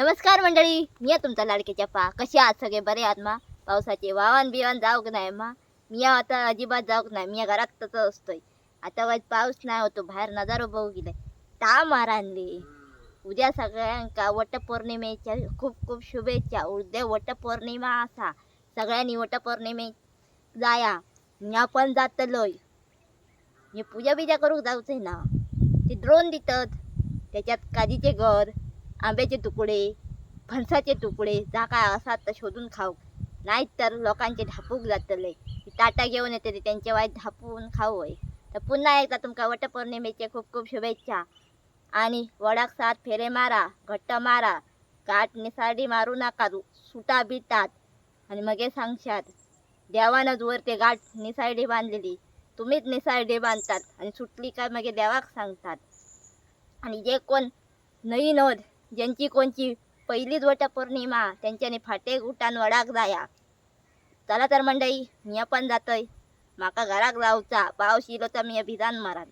नमस्कार मंडळी मी आहे तुमचा लाडकीच्या पा कसे आहात सगळे? बरे आहात मा? पावसाचे वावन बिवान जाऊक नाही मा. मी आता अजिबात जाऊक नाही मी घरातच असतोय. आता वाज पाऊस नाही होतो बाहेर नजारो बघू गेलाय ता मारानली उद्या सगळ्यांका वटपौर्णिमेच्या खूप खूप शुभेच्छा. उद्या वटपौर्णिमा असा. सगळ्यांनी वटपौर्णिमे जाया. मी आपण जातलोय. मी पूजा बिजा करूक जाऊच ना. ते ड्रोन दितात. त्याच्यात काजीचे घर आंब्याचे तुकडे फणसाचे तुकडे जा काय असा तर शोधून खाऊ. नाहीत तर लोकांचे ढापूक जातले. ताटा घेऊन येते ते त्यांच्या वाईट ढापून खाऊ होय. तर पुन्हा एकदा तुमका वटपौर्णिमेचे खूप खूप शुभेच्छा. आणि वडाक सात फेरे मारा घट्ट मारा. गाठ निसाडी मारू नका सुटा बिटात. आणि मगे सांगशात देवानंच वर ते गाठ निसाडी बांधलेली. तुम्हीच निसाडी बांधतात आणि सुटली काय मग देवाक सांगतात. आणि जे कोण नई होत ज्यांची कोणची पहिलीच वटपौर्णिमा त्यांच्याने फाटे उठान वडाक जाया. चला तर मंडई मी पण जातोय. माका घराक जाऊचा पाऊस इलो तर मी भिजान मारान.